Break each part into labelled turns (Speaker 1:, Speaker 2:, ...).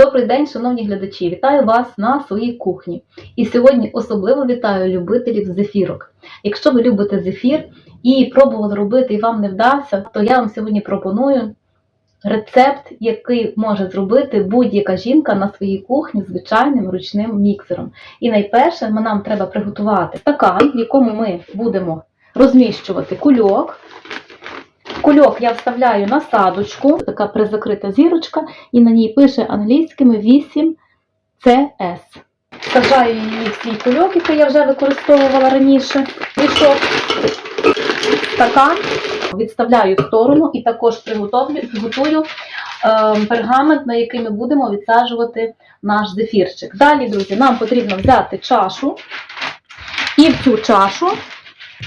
Speaker 1: Добрий день, шановні глядачі! Вітаю вас на своїй кухні. І сьогодні особливо вітаю любителів зефірок. Якщо ви любите зефір і пробували робити і вам не вдався, то я вам сьогодні пропоную рецепт, який може зробити будь-яка жінка на своїй кухні звичайним ручним міксером. І найперше нам треба приготувати стакан, в якому ми будемо розміщувати кульок. Кульок я вставляю насадочку, така призакрита зірочка, і на ній пише англійськими 8 CS. Саджаю її в свій кульок, який я вже використовувала раніше. Мішок, стакан, відставляю в сторону і також приготовлю, підготую е, пергамент, на який ми будемо відсаджувати наш зефірчик. Далі, друзі, нам потрібно взяти чашу і в цю чашу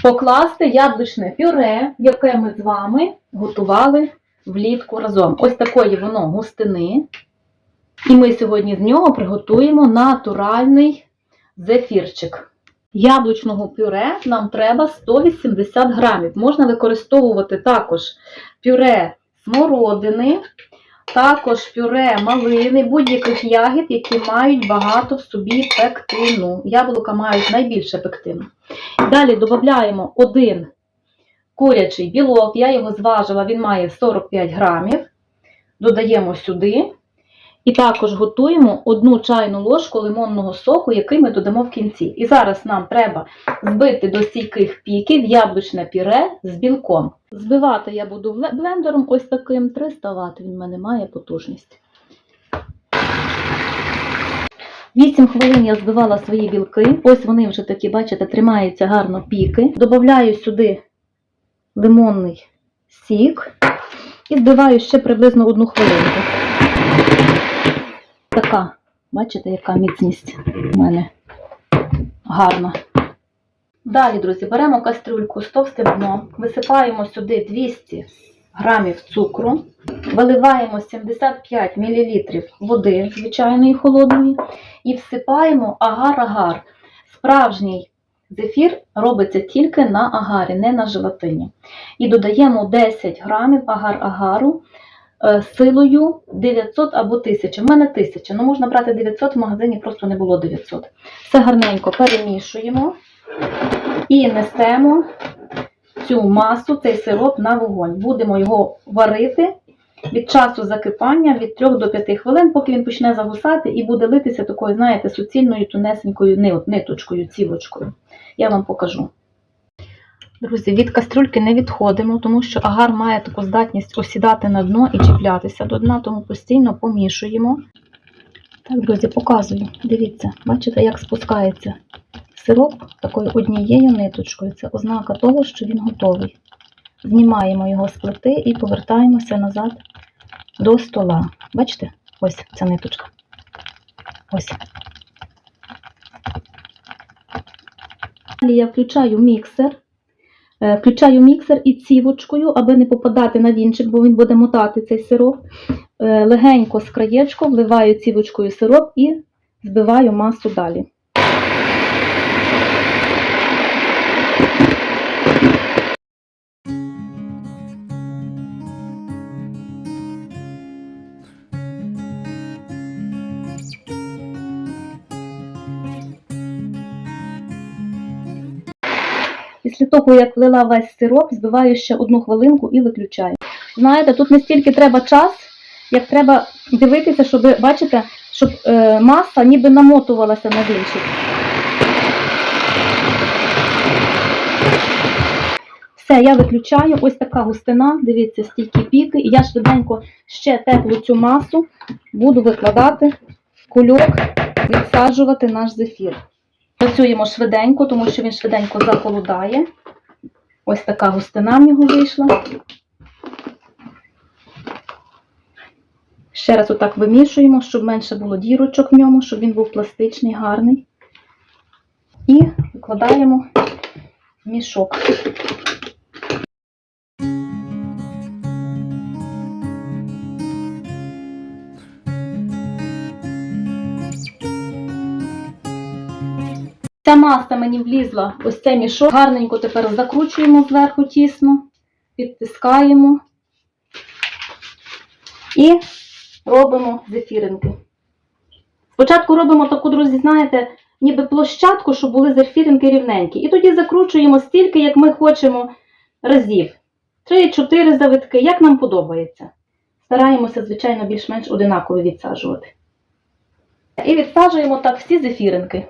Speaker 1: покласти яблучне пюре, яке ми з вами готували влітку разом. Ось такої воно густини. І ми сьогодні з нього приготуємо натуральний зефірчик. Яблучного пюре нам треба 180 грамів. Можна використовувати також пюре смородини, також пюре малини, будь-яких ягід, які мають багато в собі пектину. Яблука мають найбільше пектину. Далі додаємо один курячий білок, я його зважила, він має 45 грамів. Додаємо сюди. І також готуємо одну чайну ложку лимонного соку, який ми додамо в кінці. І зараз нам треба збити до стійких піків яблучне пюре з білком. Збивати я буду блендером ось таким 300 Вт, він в мене має потужність. 8 хвилин я збивала свої білки. Ось вони вже такі, бачите, тримаються гарно піки. Добавляю сюди лимонний сік і збиваю ще приблизно одну хвилинку. Така, бачите, яка міцність у мене гарна. Далі, друзі, беремо кастрюльку з товстим дном, висипаємо сюди 200 грамів цукру, виливаємо 75 мл води звичайної холодної і всипаємо агар-агар. Справжній зефір робиться тільки на агарі, не на желатині. І додаємо 10 грамів агар-агару силою 900 або 1000. В мене 1000, ну можна брати 900, в магазині просто не було 900. Все гарненько перемішуємо і несемо цю масу, цей сироп на вогонь. Будемо його варити від часу закипання від 3 до 5 хвилин, поки він почне загусати і буде литися такою, знаєте, суцільною тунесенькою ниточкою, цівочкою. Я вам покажу. Друзі, від кастрюльки не відходимо, тому що агар має таку здатність осідати на дно і чіплятися до дна, тому постійно помішуємо. Так, друзі, показую. Дивіться, бачите, як спускається сироп такою однією ниточкою. Це ознака того, що він готовий. Знімаємо його з плити і повертаємося назад до стола. Бачите? Ось ця ниточка. Ось. Далі я включаю міксер. Е, Включаю міксер і цівочкою, аби не попадати на вінчик, бо він буде мотати цей сироп. Е, Легенько з краєчку вливаю цівочкою сироп і збиваю масу далі. Після того, як влила весь сироп, збиваю ще одну хвилинку і виключаю. Знаєте, тут не стільки треба час, як треба дивитися, щоб, бачите, щоб е, маса ніби намотувалася на вінчик. Все, я виключаю. Ось така густина, дивіться, стільки піки. І я швиденько ще теплу цю масу буду викладати кульок, відсаджувати наш зефір. Працюємо швиденько, тому що він швиденько захолодає. Ось така густина в нього вийшла. Ще раз отак вимішуємо, щоб менше було дірочок в ньому, щоб він був пластичний, гарний. І викладаємо в мішок. Ця маса мені влізла ось цей мішок. Гарненько тепер закручуємо зверху тісно, підтискаємо і робимо зефіринки.
Speaker 2: Спочатку робимо таку, друзі, знаєте, ніби площадку, щоб були зефіринки рівненькі. І тоді закручуємо стільки, як ми хочемо разів. Три-чотири завитки, як нам подобається. Стараємося, звичайно, більш-менш одинаково відсаджувати. І відсаджуємо так всі зефіринки.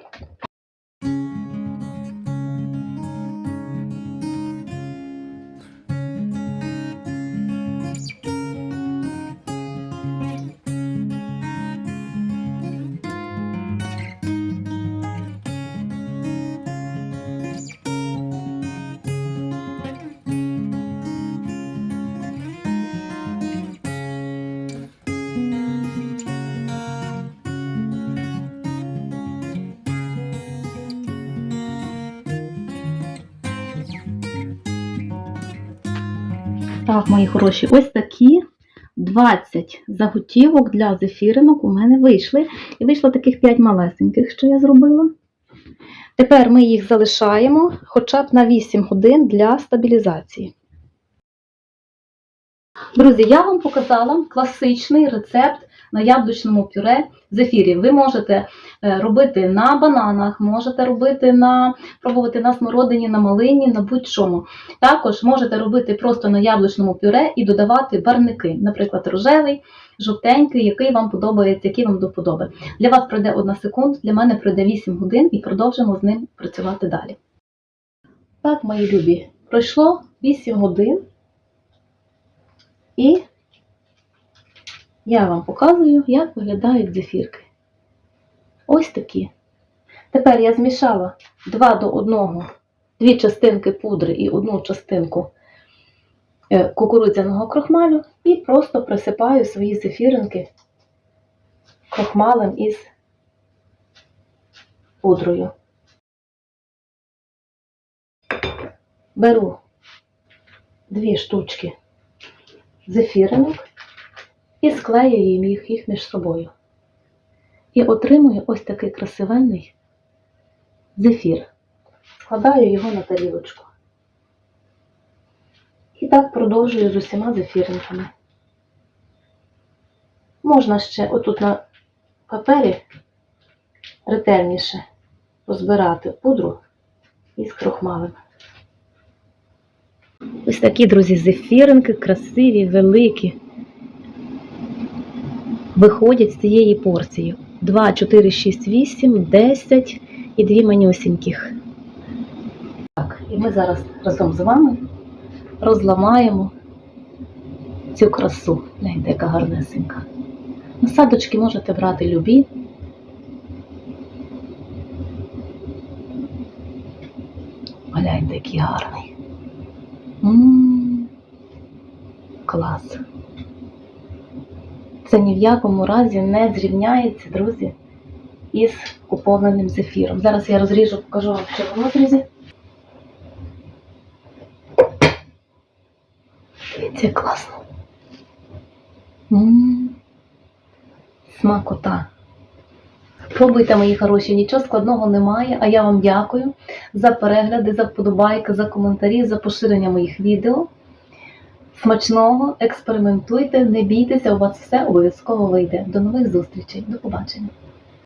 Speaker 2: Так, мої хороші, ось такі 20 заготівок для зефіринок у мене вийшли. І вийшло таких 5 малесеньких, що я зробила. Тепер ми їх залишаємо хоча б на 8 годин для стабілізації. Друзі, я вам показала класичний рецепт на яблучному пюре зефірів. Ви можете е, робити на бананах, можете робити на пробувати на смородині, на малині, на будь-чому. Також можете робити просто на яблучному пюре і додавати барники, наприклад, рожевий, жовтенький, який вам подобається, який вам до вподоби. Для вас пройде 1 секунд, для мене пройде 8 годин і продовжимо з ним працювати далі. Так, мої любі, пройшло 8 годин. І я вам показую, як виглядають зефірки. Ось такі. Тепер я змішала 2 до 1, дві частинки пудри і одну частинку е, кукурудзяного крохмалю і просто присипаю свої зефіринки крохмалем із пудрою. Беру дві штучки зефіринок і склеюю їх, між собою. І отримую ось такий красивенний зефір. Складаю його на тарілочку. І так продовжую з усіма зефіринками. Можна ще отут на папері ретельніше позбирати пудру із крохмалем. Ось такі, друзі, зефіринки, красиві, великі. Виходять з цієї порції. 2, 4, 6, 8, 10 і дві манюсіньких. Так, і ми зараз разом з вами розламаємо цю красу. Гляньте, яка гарнесенька. Насадочки можете брати любі. Гляньте, який гарний. М, Клас. Це ні в якому разі не зрівняється, друзі, із купованим зефіром. Зараз я розріжу, покажу вам ще в розрізі. Дивіться, як класно. М, Смакота. Пробуйте, мої хороші, нічого складного немає. А я вам дякую за перегляди, за вподобайки, за коментарі, за поширення моїх відео. Смачного, експериментуйте, не бійтеся, у вас все обов'язково вийде. До нових зустрічей, до побачення.